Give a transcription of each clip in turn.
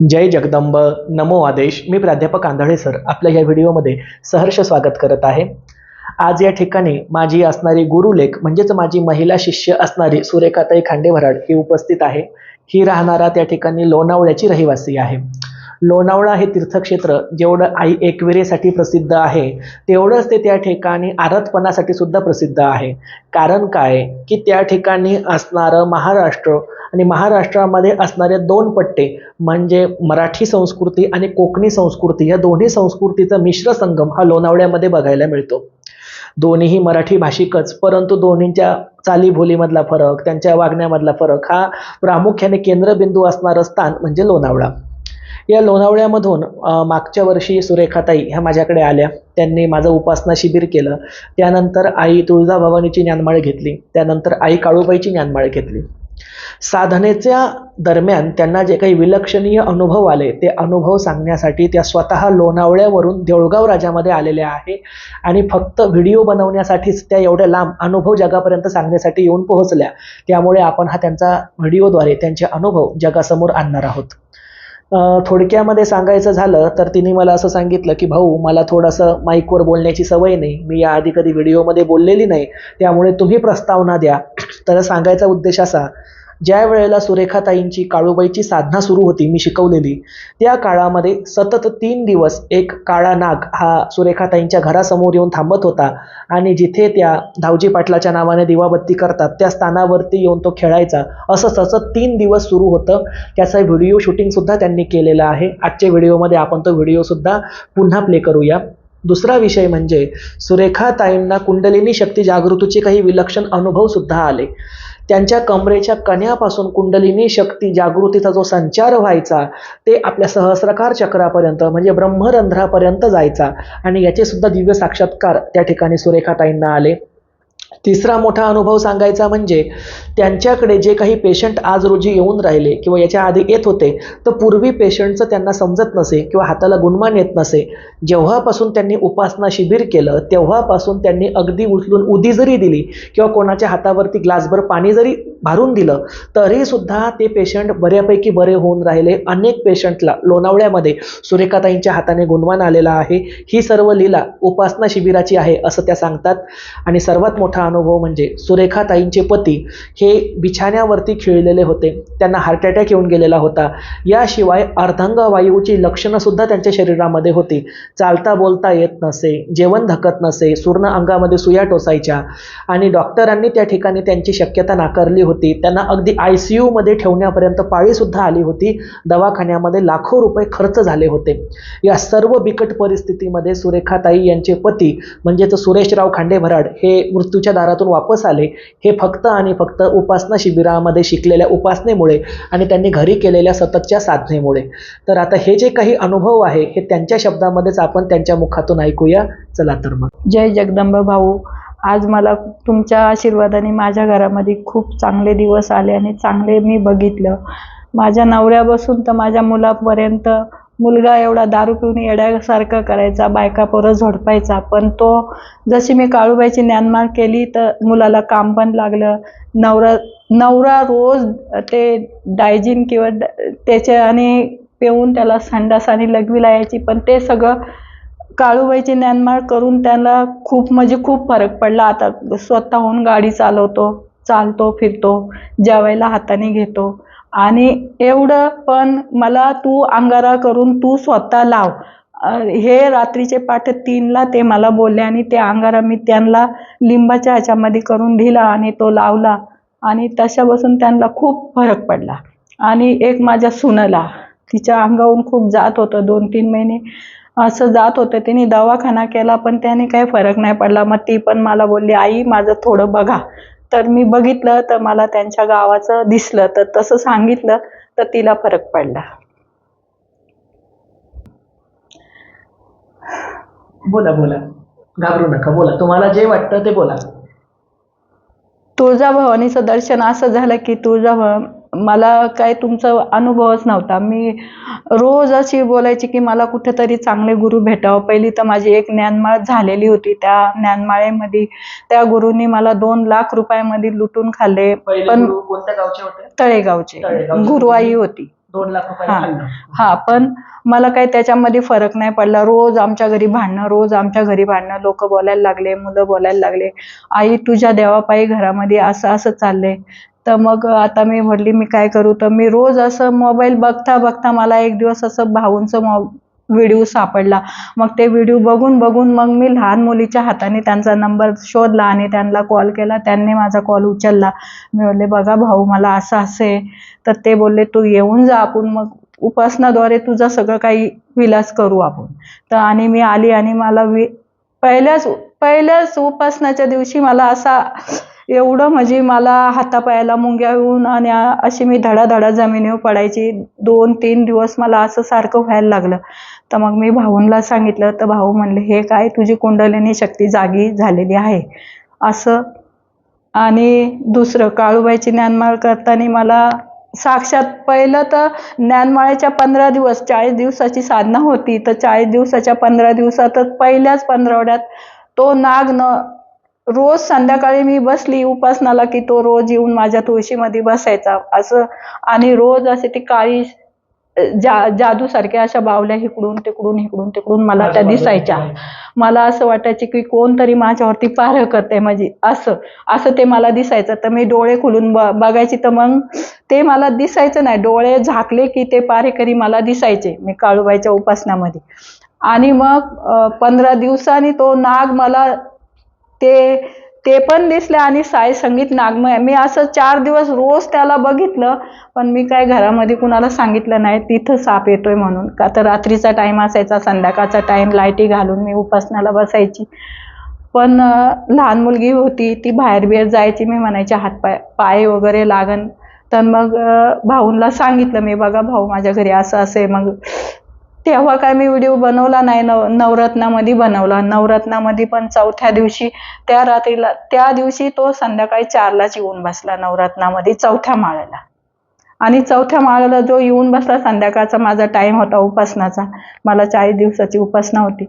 जय जगदंब. नमो आदेश. मी प्राध्यापक आंधळे सर. आपल्या या व्हिडिओमध्ये सहर्ष स्वागत करत आहे. आज या ठिकाणी माझी असणारी गुरुलेख म्हणजेच माझी महिला शिष्य असणारी सुरेखाताई खांडेभराड ही उपस्थित आहे. ही राहणारा त्या ठिकाणी लोणावळ्याची रहिवासी आहे. लोणावळा हे तीर्थक्षेत्र जेवढं आई एकविरेसाठी प्रसिद्ध आहे तेवढंच ते त्या ठिकाणी आरतपणासाठी सुद्धा प्रसिद्ध आहे. कारण काय? की त्या ठिकाणी असणारं महाराष्ट्र आणि महाराष्ट्रामध्ये असणारे दोन पट्टे म्हणजे मराठी संस्कृती आणि कोकणी संस्कृती या दोन्ही संस्कृतीचा मिश्र संगम हा लोणावळ्यामध्ये बघायला मिळतो. दोन्हीही मराठी भाषिकच परंतु दोन्हींच्या चालीभोलीमधला फरक त्यांच्या वागण्यामधला फरक हा प्रामुख्याने केंद्रबिंदू असणारं स्थान म्हणजे लोणावळा. या लोणावळ्यामधून मागच्या वर्षी सुरेखाताई ह्या माझ्याकडे आल्या. त्यांनी माझं उपासना शिबिर केलं. त्यानंतर आई तुळजाभवानीची ज्ञानमाळ घेतली. त्यानंतर आई काळूबाईची ज्ञानमाळ घेतली. साधनेच्या दरम्यान त्यांना जे काही विलक्षणीय अनुभव आले ते अनुभव सांगण्यासाठी त्या स्वतः लोणावळ्यावरून देऊळगाव राजामध्ये आलेल्या आहे आणि फक्त व्हिडिओ बनवण्यासाठीच त्या एवढ्या लांब अनुभव जगापर्यंत सांगण्यासाठी येऊन पोहोचल्या. त्यामुळे आपण हा त्यांचा व्हिडिओद्वारे त्यांचे अनुभव जगासमोर आणणार आहोत. थोडक्यामध्ये सांगायचं झालं तर तिने मला असं सांगितलं की भाऊ मला थोडंसं माईकवर बोलण्याची सवय नाही. मी याआधी कधी व्हिडिओमध्ये बोललेली नाही. त्यामुळे तुम्ही प्रस्तावना द्या. तर सांगायचा उद्देश असा ज्या वेळेला सुरेखाताईंची काळूबाईची साधना सुरू होती मी शिकवलेली त्या काळामध्ये सतत तीन दिवस एक काळा नाग हा सुरेखाताईंच्या घरासमोर येऊन थांबत होता आणि जिथे त्या धावजी पाटलाच्या नावाने दिवाबत्ती करतात त्या स्थानावरती येऊन तो खेळायचा. असं सतत तीन दिवस सुरू होतं. त्याचं व्हिडिओ शूटिंगसुद्धा त्यांनी केलेलं आहे. आजच्या व्हिडिओमध्ये आपण तो व्हिडिओसुद्धा पुन्हा प्ले करूया. दुसरा विषय म्हणजे सुरेखाताईंना कुंडलिनी शक्ती जागृतीचे काही विलक्षण अनुभवसुद्धा आले. त्यांच्या कमरेच्या कण्यापासून कुंडलिनी शक्ती जागृतीचा जो संचार व्हायचा ते आपल्या सहस्रकार चक्रापर्यंत म्हणजे ब्रह्मरंध्रापर्यंत जायचा. आणि याचे सुद्धा दिव्य साक्षात्कार त्या ठिकाणी सुरेखाताईंना आले. तिसरा मोठा अनुभव सांगायचा म्हणजे त्यांच्याकडे जे काही पेशंट आज रोजी येऊन राहिले किंवा याच्या आधी येत होते तर पूर्वी पेशंटचं त्यांना समजत नसे किंवा हाताला गुणमान येत नसे. जेव्हापासून त्यांनी उपासना शिबिर केलं तेव्हापासून त्यांनी अगदी उचलून उदी जरी दिली किंवा कोणाच्या हातावरती ग्लासभर पाणी जरी भारून दिलं तरीसुद्धा ते पेशंट बऱ्यापैकी बरे होऊन राहिले. अनेक पेशंटला लोणावळ्यामध्ये सुरेखाताईंच्या हाताने गुणवान आलेला आहे. ही सर्व लीला उपासना शिबिराची आहे असं त्या सांगतात. आणि सर्वात मोठा अनुभव म्हणजे सुरेखाताईंचे पती हे बिछाण्यावरती खिळलेले होते. त्यांना हार्ट अटॅक येऊन गेलेला होता. याशिवाय अर्धांगवायूची लक्षणंसुद्धा त्यांच्या शरीरामध्ये होती. चालता बोलता येत नसे जेवण धकत नसे सूर्ण अंगामध्ये सुया टोसायच्या आणि डॉक्टरांनी त्या ठिकाणी त्यांची शक्यता नाकारली होती. त्यांना अगदी आय सी यूमध्ये ठेवण्यापर्यंत पाळीसुद्धा आली होती. दवाखान्यामध्ये लाखो रुपये खर्च झाले होते. या सर्व बिकट परिस्थितीमध्ये सुरेखाताई यांचे पती म्हणजेच सुरेशराव खांडेभराड हे मृत्यूच्या दारातून वापस आले हे फक्त आणि फक्त उपासना शिबिरामध्ये शिकलेल्या उपासनेमुळे आणि त्यांनी घरी केलेल्या सततच्या साधनेमुळे. तर आता हे जे काही अनुभव आहे हे त्यांच्या शब्दामध्येच आपण त्यांच्या मुखातून ऐकूया. चला तर मग. जय जगदंब भाऊ. आज मला तुमच्या आशीर्वादाने माझ्या घरामध्ये खूप चांगले दिवस आले आणि चांगले मी बघितलं. माझ्या नवऱ्यापासून तर माझ्या मुलापर्यंत मुलगा एवढा दारू पिऊन येड्यासारखं करायचा बायका पोरं झोडपायचा. पण तो जशी मी काळूबाईची ज्ञानमाळ केली तर मुलाला काम पण लागलं. नवरा नवरा रोज ते डायजिन किंवा ड- त्याचे आणि पिऊन त्याला संडास आणि लघवी लायाची पण ते सगळं काळूबाईची ज्ञानमाळ करून त्याला खूप म्हणजे खूप फरक पडला. आता स्वतःहून गाडी चालवतो चालतो फिरतो जेवायला हाताने घेतो. आणि एवढं पण मला तू अंगारा करून तू स्वतः लाव. हे रात्रीचे पाठ तीनला ते मला बोलले आणि ते अंगारा मी त्यांना लिंबाच्या ह्याच्यामध्ये करून दिला आणि तो लावला. आणि तशापासून त्यांना खूप फरक पडला. आणि एक माझ्या सुनला तिच्या अंगावरून खूप जात होतं दोन तीन महिने असं जात होतं. तिने दवाखाना केला पण त्याने काही फरक नाही पडला. मग ती पण मला बोलली आई माझं थोडं बघा. तर मी बघितलं तर मला त्यांच्या गावाचं दिसलं तर तसं सांगितलं तर तिला फरक पडला. बोला बोला. घाबरू नका बोला. तुम्हाला जे वाटतं ते बोला. तुळजाभवानीचं दर्शन असं झालं की तुळजाभव मला काय तुमचा अनुभवच नव्हता. मी रोज अशी बोलायची की मला कुठेतरी चांगले गुरु भेटावं. पहिली तर माझी एक ज्ञानमाळ झालेली होती. त्या ज्ञानमाळेमध्ये त्या गुरुंनी मला दोन लाख रुपयामध्ये लुटून खाल्ले. पण गुरु कोणत्या गावचे होते? तळेगावचे. गुरुआई होती. दोन लाख रुपये हा. खाल्लं. हा पण मला काही त्याच्यामध्ये फरक नाही पडला. रोज आमच्या घरी भांडणं रोज आमच्या घरी भांडणं. लोक बोलायला लागले मुलं बोलायला लागले. आई तुझ्या देवापायी घरामध्ये असं असं चाललंय. तर मग आता मी म्हटली मी काय करू? तर मी रोज असं मोबाईल बघता बघता मला एक दिवस असं भाऊंचं मो व्हिडिओ सापडला. मग ते व्हिडिओ बघून बघून मग मी लहान मुलीच्या हाताने त्यांचा नंबर शोधला आणि त्यांना कॉल केला. त्यांनी माझा कॉल उचलला. मी बोलले बघा भाऊ मला असं असं आहे. तर ते बोलले तू येऊन जा आपण. मग उपासनाद्वारे तुझं सगळं काही विलास करू आपण. तर आणि मी आली आणि मला वि पहिल्याच पहिल्याच उपासनाच्या दिवशी मला असा एवढं म्हणजे मला हातापायाला मुंग्या येऊन आणि अशी मी धडाधडा जमिनीवर पडायची. दोन तीन दिवस मला असं सारखं व्हायला लागलं. तर मग मी भाऊंला सांगितलं तर भाऊ म्हणले हे काय तुझी कुंडलिनी शक्ती जागी झालेली आहे. असं. आणि दुसरं काळूबाईची ज्ञानमाळ करताना मला साक्षात पहिलं तर ज्ञानमाळ्याच्या पंधरा दिवस चाळीस दिवसाची साधना होती. तर चाळीस दिवसाच्या पंधरा दिवसातच पहिल्याच पंधरवड्यात तो नाग न रोज संध्याकाळी मी बसली उपासनाला की तो रोज येऊन माझ्या तुळशीमध्ये बसायचा. असं आणि रोज असे ती काळी जा जादूसारख्या अशा बावल्या इकडून तिकडून इकडून तिकडून मला त्या दिसायच्या. मला असं वाटायचे की कोणतरी माझ्यावरती पार करते म्हणजे असं असं ते मला दिसायचं. तर मी डोळे खुलून ब बघायची. तर मग ते मला दिसायचं नाही. डोळे झाकले की ते पारेकरी मला दिसायचे मी काळूबाईच्या उपासनामध्ये. आणि मग पंधरा दिवसांनी तो नाग मला ते ते पण दिसले आणि साई संगीत नागमय. मी असं चार दिवस रोज त्याला बघितलं पण मी काय घरामध्ये कुणाला सांगितलं नाही तिथं साप येतोय म्हणून. का तर रात्रीचा टाईम असायचा संध्याकाळचा टाईम लाईटी घालून मी उपासनाला बसायची. पण लहान मुलगी होती ती बाहेर बिहेर जायची मी म्हणायचे हातपाय पाय वगैरे लागन. तर मग भाऊंला सांगितलं मी बघा भाऊ माझ्या घरी असं असे मग तेव्हा काय मी व्हिडिओ बनवला नाही नव नवरत्नामध्ये बनवला. नवरत्नामध्ये पण चौथ्या दिवशी त्या रात्रीला त्या दिवशी तो संध्याकाळी चारलाच येऊन बसला नवरत्नामध्ये चौथ्या माळ्याला. आणि चौथ्या माळ्याला जो येऊन बसला संध्याकाळचा माझा टाइम होता उपासनाचा. मला चाळीस दिवसाची उपासना होती.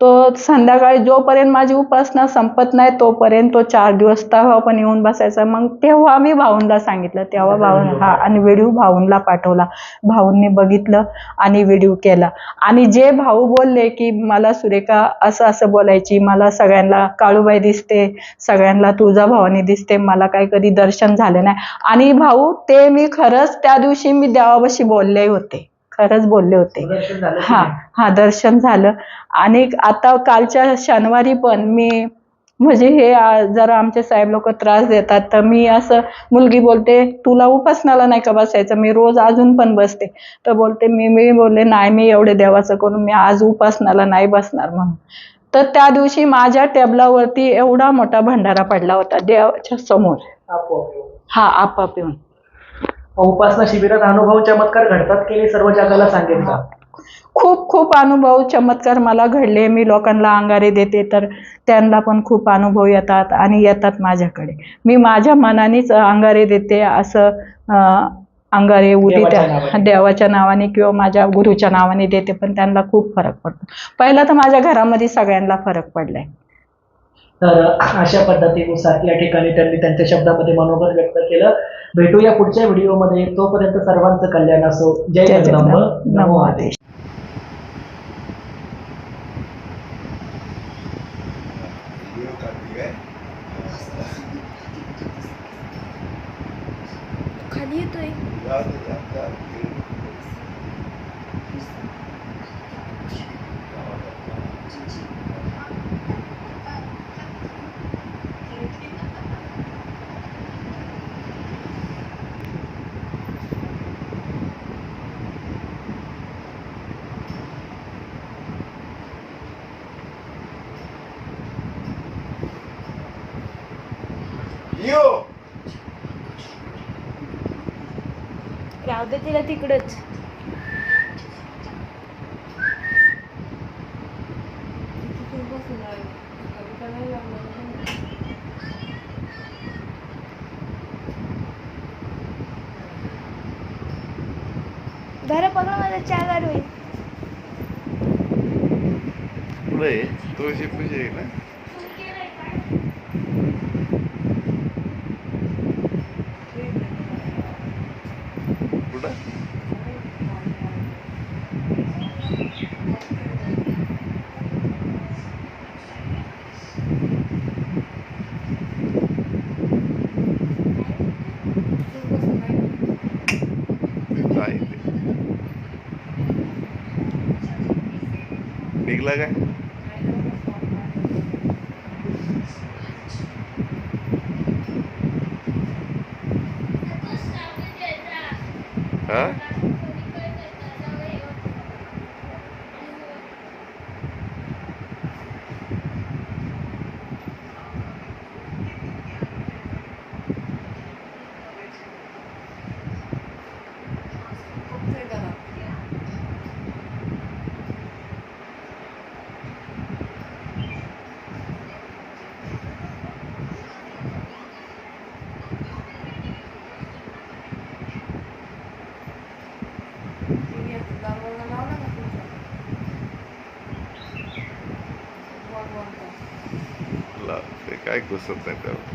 तो संध्याकाळी जोपर्यंत माझी उपासना संपत नाही तोपर्यंत तो चार दिवस तेव्हा पण येऊन बसायचा. मग तेव्हा मी भाऊंला सांगितलं. तेव्हा भाऊन हा आणि व्हिडिओ भाऊंला पाठवला. भाऊंनी बघितलं आणि व्हिडिओ केला. आणि जे भाऊ बोलले की मला सुरेखा असं असं बोलायची मला सगळ्यांना काळूबाई दिसते सगळ्यांना तुझा भावानी दिसते मला काही कधी दर्शन झालं नाही. आणि भाऊ ते मी खरंच त्या दिवशी मी देवापाशी बोलले होते. खरंच बोलले होते. हा? हा दर्शन झालं. आणि आता कालच्या शनिवारी पण मी म्हणजे हे जरा आमचे साहेब लोक त्रास देतात. तर मी असं मुलगी बोलते तुला उपासनाला नाही का बसायचं? मी रोज अजून पण बसते. तर बोलते मी मी बोलले नाही मी एवढे देवाचं करून मी आज उपासनाला नाही बसणार म्हणून. तर त्या दिवशी माझ्या टेबलावरती एवढा मोठा भंडारा पडला होता देवाच्या समोर. हा आपाप येऊन. उपासना शिबिरात अनुभव चमत्कार घडतात की नाही सर्व जगाला सांगितलं खूप खूप अनुभव चमत्कार मला घडले. मी लोकांना अंगारे देते तर त्यांना पण खूप अनुभव येतात आणि येतात माझ्याकडे. मी माझ्या मनानेच अंगारे देते असं अंगारे उदित देवाच्या नावाने. देवाच्या नावाने किंवा माझ्या गुरुच्या नावाने देते पण त्यांना खूप फरक पडतो. पहिला तर माझ्या घरामध्ये सगळ्यांना फरक पडलाय. तर अशा पद्धतीनुसार या ठिकाणी त्यांनी त्यांच्या शब्दामध्ये मनोगत व्यक्त केलं. भेटूया पुढच्या व्हिडिओमध्ये. तोपर्यंत सर्वांचं कल्याण असो. जय जय जगदंब. नमो आदेश. खाली येतोय. राहू दे तिला तिकडच. धरा पकडा माझा चहा गार होईल पुढे पूजा आहे ना? निघला काय? हा? ला- ते काय घुसत नाही त्यावर